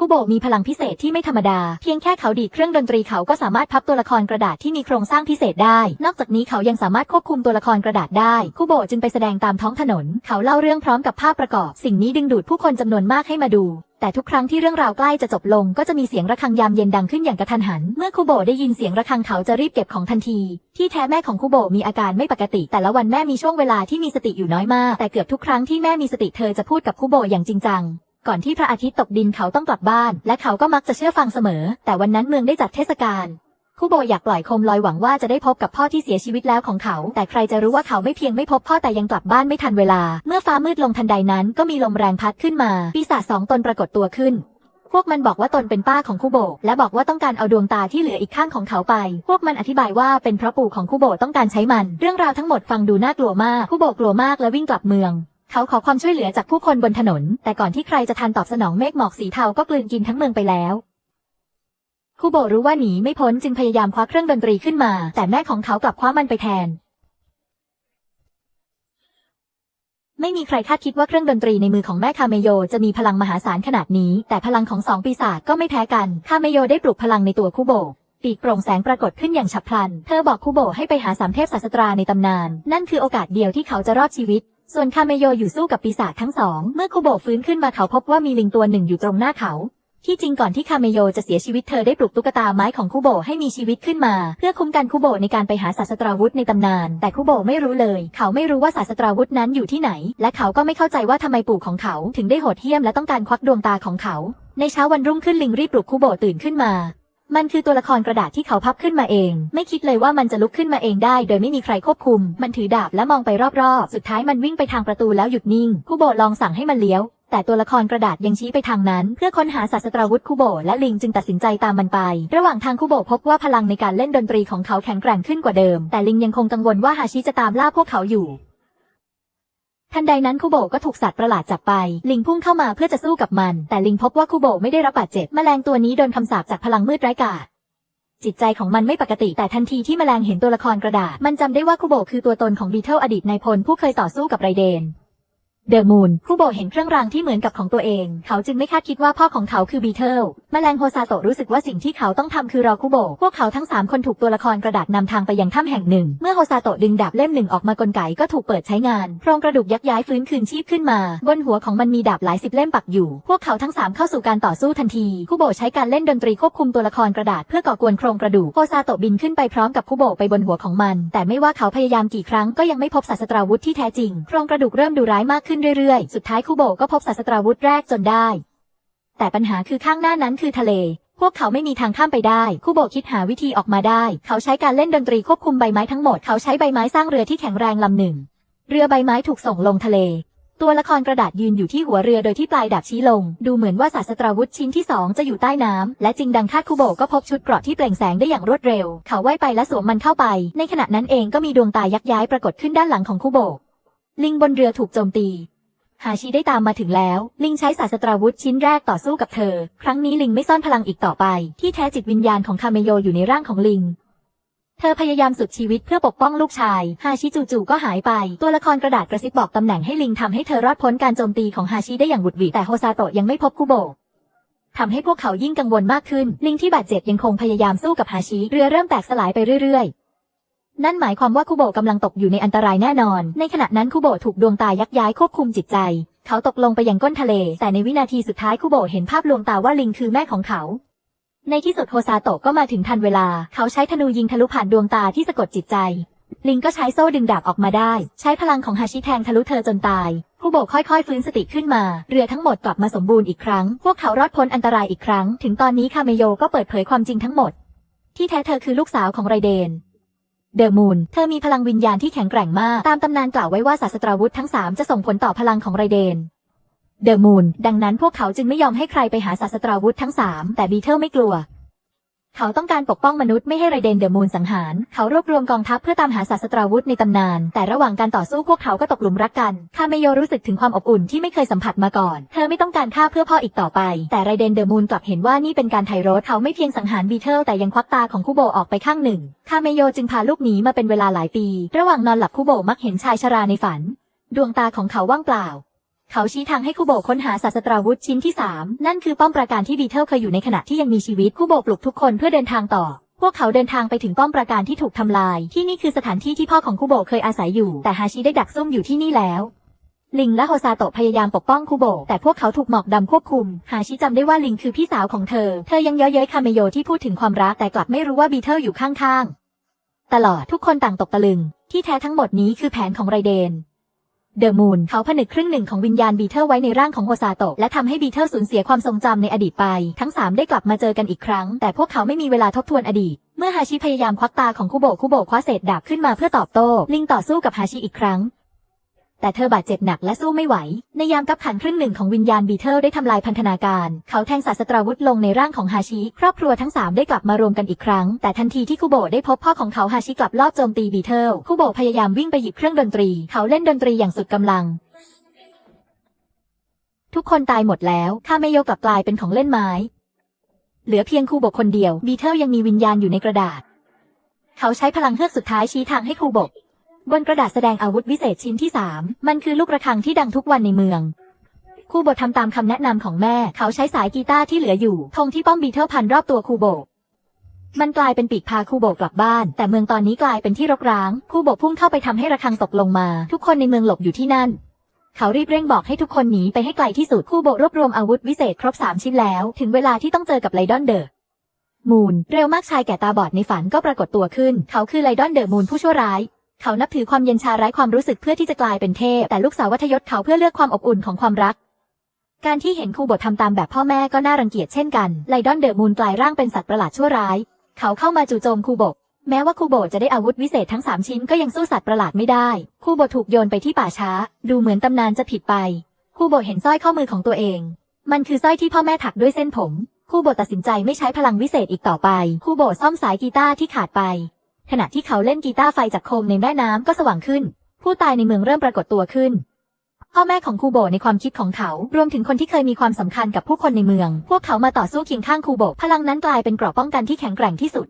คุโบมีพลังพิเศษที่ไม่ธรรมดา เพียงแค่เขาดีดเครื่องดนตรีเขาก็สามารถพับตัวละครกระดาษที่มีโครงสร้างพิเศษได้ นอกจากนี้เขายังสามารถควบคุมตัวละครกระดาษได้คุโบจึงไปแสดงตามท้องถนน เขาเล่าเรื่องพร้อมกับภาพประกอบ สิ่งนี้ดึงดูดผู้คนจำนวนมากให้มาดูแต่ทุกครั้งที่เรื่องราวใกล้จะจบลงก็จะมีเสียงระฆังยามเย็นดังขึ้นอย่างกระทันหัน เมื่อคุโบได้ยินเสียงระฆังเขาจะรีบเก็บของทันที ที่แท้แม่ของคุโบมีอาการไม่ปกติ แต่ละวันแม่มีช่วงเวลาที่มีสติอยู่น้อยมาก แต่เกือบทุกครั้งที่แม่มีสติเธอจะพูดกับคุโบอย่างจริงจัง ก่อนที่พระอาทิตย์ตกดินเขาต้องกลับบ้าน และเขาก็มักจะเชื่อฟังเสมอ แต่วันนั้นเมืองได้จัดเทศกาลคุโบอยากปล่อยโคมลอยหวังว่าจะได้พบกับพ่อที่เสียชีวิตแล้วของเขา แต่ใครจะรู้ว่าเขาไม่เพียงไม่พบพ่อแต่ยังกลับบ้านไม่ทันเวลา เมื่อฟ้ามืดลงทันใดนั้นก็มีลมแรงพัดขึ้นมา ปีศาจสองตนปรากฏตัวขึ้น พวกมันบอกว่าตนเป็นป้าของคุโบ และบอกว่าต้องการเอาดวงตาที่เหลืออีกข้างของเขาไป พวกมันอธิบายว่าเป็นเพราะปู่ของคุโบต้องการใช้มัน เรื่องราวทั้งหมดฟังดูน่ากลัวมากคุโบกลัวมากและวิ่งกลับเมือง เขาขอความช่วยเหลือจากผู้คนบนถนน แต่ก่อนที่ใครจะทันตอบสนองเมฆหมอกสีเทาก็กลืนกินทั้งเมืองไปแล้วคุโบรู้ว่าหนีไม่พ้นจึงพยายามคว้าเครื่องดนตรีขึ้นมา แต่แม่ของเขากลับคว้ามันไปแทน ไม่มีใครคาดคิดว่าเครื่องดนตรีในมือของแม่คาเมโยจะมีพลังมหาศาลขนาดนี้ แต่พลังของสองปีศาจก็ไม่แพ้กัน คาเมโยได้ปลุกพลังในตัวคุโบปีกโปร่งแสงปรากฏขึ้นอย่างฉับพลัน เธอบอกคุโบให้ไปหาสามเทพศาสตราในตำนาน นั่นคือโอกาสเดียวที่เขาจะรอดชีวิต ส่วนคาเมโยอยู่สู้กับปีศาจทั้งสอง เมื่อคุโบฟื้นขึ้นมาเขาพบว่ามีลิงตัวหนึ่งอยู่ตรงหน้าเขาที่จริงก่อนที่คาเมโยจะเสียชีวิตเธอได้ปลุกตุ๊กตาไม้ของคุโบให้มีชีวิตขึ้นมา เพื่อคุ้มกันคุโบในการไปหาศาสตราวุธในตำนาน แต่คุโบไม่รู้เลย เขาไม่รู้ว่าศาสตราวุธนั้นอยู่ที่ไหน และเขาก็ไม่เข้าใจว่าทำไมปู่ของเขาถึงได้โหดเหี้ยมและต้องการควักดวงตาของเขา ในเช้าวันรุ่งขึ้นลิงรีบปลุกคุโบตื่นขึ้นมา มันคือตัวละครกระดาษที่เขาพับขึ้นมาเอง ไม่คิดเลยว่ามันจะลุกขึ้นมาเองได้ โดยไม่มีใครควบคุม มันถือดาบและมองไปรอบๆ สุดท้ายมันวิ่งไปทางประตูแล้วหยุดนิ่งคุโบะลองสั่งให้มันเลี้ยว แต่ตัวละครกระดาษยังชี้ไปทางนั้น เพื่อค้นหาศาสตราวุธคุโบะและลิงจึงตัดสินใจตามมันไป ระหว่างทางคุโบะพบว่าพลังในการเล่นดนตรีของเขาแข็งแกร่งขึ้นกว่าเดิม แต่ลิงยังคงกังวลว่าฮาชิจะตามล่าพวกเขาอยู่ ทันใดนั้นคุโบก็ถูกสัตว์ประหลาดจับไป ลิงพุ่งเข้ามาเพื่อจะสู้กับมัน แต่ลิงพบว่าคุโบไม่ได้รับบาดเจ็บ แมลงตัวนี้โดนคำสาปจากพลังมืดไร้กาจจิตใจของมันไม่ปกติแต่ทันทีที่แมลงเห็นตัวละครกระดาษ มันจำได้ว่าคุโบคือตัวตนของบีเทิลอดีตนายพลผู้เคยต่อสู้กับไรเดนเดอะมูนคุโบเห็นเครื่องรางที่เหมือนกับของตัวเอง เขาจึงไม่คาดคิดว่าพ่อของเขาคือบีเทิล แมลงโฮซาโตะรู้สึกว่าสิ่งที่เขาต้องทำคือรอคุโบ พวกเขาทั้งสามคนถูกตัวละครกระดาษนำทางไปยังถ้ำแห่งหนึ่ง เมื่อโฮซาโตะดึงดาบเล่มหนึ่งออกมากลไกก็ถูกเปิดใช้งานโครงกระดูกยักย้ายฟื้นคืนชีพขึ้นมา บนหัวของมันมีดาบหลายสิบเล่มปักอยู่ พวกเขาทั้งสามเข้าสู่การต่อสู้ทันที คุโบใช้การเล่นดนตรีควบคุมตัวละครกระดาษเพื่อก่อกวนโครงกระดูก โฮซาโตะบินขึ้นไปพร้อมกับคุโบไปบนหัวของมัน แต่ไม่ว่าเขาพยายามกี่ครั้งก็ยังไม่พบศาสตราวุธที่แท้จริง โครงกระดูกเริ่มดูร้ายมากขึ้นเรื่อยๆ สุดท้ายคุโบก็พบศาสตราวุธแรกจนได้ แต่ปัญหาคือข้างหน้านั้นคือทะเล พวกเขาไม่มีทางข้ามไปได้คุโบะคิดหาวิธีออกมาได้ เขาใช้การเล่นดนตรีควบคุมใบไม้ทั้งหมด เขาใช้ใบไม้สร้างเรือที่แข็งแรงลำหนึ่ง เรือใบไม้ถูกส่งลงทะเล ตัวละครกระดาษยืนอยู่ที่หัวเรือโดยที่ปลายดาบชี้ลง ดูเหมือนว่าศาสตราวุธชิ้นที่สองจะอยู่ใต้น้ำและจริงดังคาดคุโบะก็พบชุดเกราะที่เปล่งแสงได้อย่างรวดเร็ว เขาว่ายไปและสวมมันเข้าไป ในขณะนั้นเองก็มีดวงตายักย้ายปรากฏขึ้นด้านหลังของคุโบะลิงบนเรือถูกโจมตี ฮาชิได้ตามมาถึงแล้ว ลิงใช้ศาสตราวุธชิ้นแรกต่อสู้กับเธอ ครั้งนี้ลิงไม่ซ่อนพลังอีกต่อไป ที่แท้จิตวิญญาณของคาเมโยอยู่ในร่างของลิง เธอพยายามสุดชีวิตเพื่อปกป้องลูกชาย ฮาชิจู่ๆก็หายไป ตัวละครกระดาษกระซิบบอกตำแหน่งให้ลิงทำให้เธอรอดพ้นการโจมตีของฮาชิได้อย่างหวุดหวิดแต่โฮซาโตะยังไม่พบคุโบะทำให้พวกเขายิ่งกังวลมากขึ้น ลิงที่บาดเจ็บยังคงพยายามสู้กับฮาชิ เรือเริ่มแตกสลายไปเรื่อยๆ นั่นหมายความว่าคุโบะกำลังตกอยู่ในอันตรายแน่นอน ในขณะนั้นคุโบะถูกดวงตายักย้ายควบคุมจิตใจ เขาตกลงไปยังก้นทะเล แต่ในวินาทีสุดท้ายคุโบะเห็นภาพลวงตาว่าลิงคือแม่ของเขา ในที่สุดโฮซาโตะก็มาถึงทันเวลา เขาใช้ธนูยิงทะลุผ่านดวงตาที่สะกดจิตใจ ลิงก็ใช้โซ่ดึงดาบออกมาได้ ใช้พลังของฮาชิแทงทะลุเธอจนตายคุโบะค่อยๆ ฟื้นสติขึ้นมา เรือทั้งหมดกลับมาสมบูรณ์อีกครั้ง พวกเขารอดพ้นอันตรายอีกครั้ง ถึงตอนนี้คาเมโยก็เปิดเผยความจริงทั้งหมด ที่แท้เธอคือลูกสาวของไรเดน เดอะมูน เธอมีพลังวิญญาณที่แข็งแกร่งมาก ตามตำนานกล่าวไว้ว่าศาสตราวุธทั้งสามจะส่งผลต่อพลังของไรเดน เดอะมูน ดังนั้นพวกเขาจึงไม่ยอมให้ใครไปหาศาสตราวุธทั้งสามแต่บีเทิลไม่กลัว เขาต้องการปกป้องมนุษย์ไม่ให้ไรเดนเดอะมูนสังหาร เขารวบรวมกองทัพเพื่อตามหาศาสตราวุธในตำนาน แต่ระหว่างการต่อสู้พวกเขาก็ตกหลุมรักกัน คาเมโยรู้สึกถึงความอบอุ่นที่ไม่เคยสัมผัสมาก่อน เธอไม่ต้องการฆ่าเพื่อพ่ออีกต่อไป แต่ไรเดนเดอะมูนกลับเห็นว่านี่เป็นการไถ่รถ เขาไม่เพียงสังหารบีเทิลแต่ยังควักตาของคุโบออกไปข้างหนึ่ง คาเมโยจึงพาลูกหนีมาเป็นเวลาหลายปี ระหว่างนอนหลับคุโบมักเห็นชายชราในฝัน ดวงตาของเขาว่างเปล่า เขาชี้ทางให้คูโบค้นหาศาสตราวุธชิ้นที่ 3 นั่นคือป้อมปราการที่บีเทิลเคยอยู่ในขณะที่ยังมีชีวิตคูโบปลุกทุกคนเพื่อเดินทางต่อ พวกเขาเดินทางไปถึงป้อมปราการที่ถูกทำลาย ที่นี่คือสถานที่ที่พ่อของคูโบเคยอาศัยอยู่ แต่ฮาชิได้ดักซุ่มอยู่ที่นี่แล้ว ลิงและโฮซาโตะพยายามปกป้องคูโบ แต่พวกเขาถูกหมอกดำควบคุม ฮาชิจำได้ว่าลิงคือพี่สาวของเธอ เธอยังเย้ยเย้ยคาเมโยที่พูดถึงความรักแต่กลับไม่รู้ว่าบีเทิลอยู่ข้างๆ ตลอดทุกคนต่างตกตะลึง ที่แท้ทั้งหมดนี้คือแผนของไรเดน เดอะมูนเขาผนึกครึ่งหนึ่งของวิญญาณบีเทอร์ไว้ในร่างของโฮซาโตะและทำให้บีเทอร์สูญเสียความทรงจำในอดีตไป ทั้งสามได้กลับมาเจอกันอีกครั้ง แต่พวกเขาไม่มีเวลาทบทวนอดีต เมื่อฮาชิพยายามควักตาของคุโบะคุโบะคว้าเศษดาบขึ้นมาเพื่อตอบโต้ลิงต่อสู้กับฮาชิอีกครั้ง แต่เธอบาดเจ็บหนักและสู้ไม่ไหว ในยามกับขันครึ่งหนึ่งของวิญญาณบีเทิลได้ทำลายพันธนาการ เขาแทงศาสตราวุธลงในร่างของฮาชิ ครอบครัวทั้งสามได้กลับมารวมกันอีกครั้ง แต่ทันทีที่คุโบได้พบพ่อของเขาฮาชิกลับลอบโจมตีบีเทิลคุโบพยายามวิ่งไปหยิบเครื่องดนตรี เขาเล่นดนตรีอย่างสุดกำลังทุกคนตายหมดแล้วคาเมโยกลับกลายเป็นของเล่นไม้ เหลือเพียงคูโบคนเดียว บีเทิลยังมีวิญญาณอยู่ในกระดาษ เขาใช้พลังเฮือกสุดท้ายชี้ทางให้คูโบ บนกระดาษแสดงอาวุธวิเศษชิ้นที่สามมันคือลูกระฆังที่ดังทุกวันในเมือง คูโบะทำตามคำแนะนำของแม่ เขาใช้สายกีตาร์ที่เหลืออยู่ธงที่ป้อมบีเทิลพันรอบตัวคูโบะมันกลายเป็นปีกพาคูโบะกลับบ้าน แต่เมืองตอนนี้กลายเป็นที่รกร้าง คูโบะพุ่งเข้าไปทำให้ระฆังตกลงมา ทุกคนในเมืองหลบอยู่ที่นั่น เขารีบเร่งบอกให้ทุกคนหนีไปให้ไกลที่สุด คูโบะรวบรวมอาวุธวิเศษครบสามชิ้นแล้ว ถึงเวลาที่ต้องเจอกับไลดอนเดอร์มูนเร็วมากชายแก่ตาบอดในฝันก็ปรากฏตัวขึ้น เขาคือไลดอนเดอร์มูนผู้ชั่วร้าย เขานับถือความเย็นชาไร้ความรู้สึกเพื่อที่จะกลายเป็นเทพ แต่ลูกสาววัทยศเขาเพื่อเลือกความอบอุ่นของความรัก การที่เห็นครูโบะทำตามแบบพ่อแม่ก็น่ารังเกียจเช่นกันไลดอนเดอร์มูนกลายร่างเป็นสัตว์ประหลาดชั่วร้าย เขาเข้ามาจู่โจมครูโบะแม้ว่าคูโบะจะได้อาวุธวิเศษทั้งสามชิ้นก็ยังสู้สัตว์ประหลาดไม่ได้ คูโบะถูกโยนไปที่ป่าช้า ดูเหมือนตำนานจะผิดไป คูโบะเห็นสร้อยข้อมือของตัวเอง มันคือสร้อยที่พ่อแม่ถักด้วยเส้นผม คูโบะตัดสินใจไม่ใช้พลังวิเศษอีกต่อไป คูโบซ่อมสายกีตาร์ที่ขาดไป ขณะที่เขาเล่นกีตาร์ไฟจากโคมในแม่น้ำก็สว่างขึ้น ผู้ตายในเมืองเริ่มปรากฏตัวขึ้น พ่อแม่ของคูโบในความคิดของเขา รวมถึงคนที่เคยมีความสำคัญกับผู้คนในเมือง พวกเขามาต่อสู้เคียงข้างคูโบพลังนั้นกลายเป็นเกราะป้องกันที่แข็งแกร่งที่สุด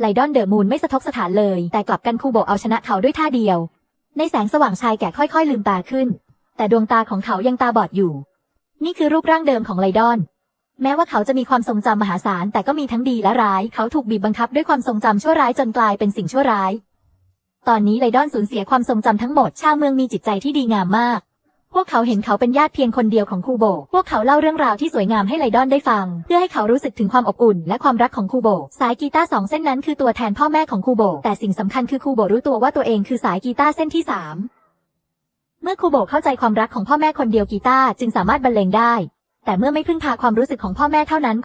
ไลดอนเดอะมูนไม่สะทกสถานเลย แต่กลับกันคูโบเอาชนะเขาด้วยท่าเดียว ในแสงสว่างชายแก่ค่อยๆ ลืมตาขึ้น แต่ดวงตาของเขายังตาบอดอยู่ นี่คือรูปร่างเดิมของไลดอน แม้ว่าเขาจะมีความทรงจำมหาศาลแต่ก็มีทั้งดีและร้าย เขาถูกบีบบังคับด้วยความทรงจำชั่วร้ายจนกลายเป็นสิ่งชั่วร้าย ตอนนี้ไลดอนสูญเสียความทรงจำทั้งหมด ชาวเมืองมีจิตใจที่ดีงามมาก พวกเขาเห็นเขาเป็นญาติเพียงคนเดียวของคูโบ พวกเขาเล่าเรื่องราวที่สวยงามให้ไลดอนได้ฟัง เพื่อให้เขารู้สึกถึงความอบอุ่นและความรักของคูโบ สายกีตาร์สองเส้นนั้นคือตัวแทนพ่อแม่ของคูโบ แต่สิ่งสำคัญคือคูโบรู้ตัวว่าตัวเองคือสายกีตาร์เส้นที่สามเมื่อคูโบเข้าใจความรักของพ่อแม่คนเดียวกีตาร์จึงสามารถบรรเลงได้ แต่เมื่อไม่พึ่งพาความรู้สึกของพ่อแม่เท่านั้น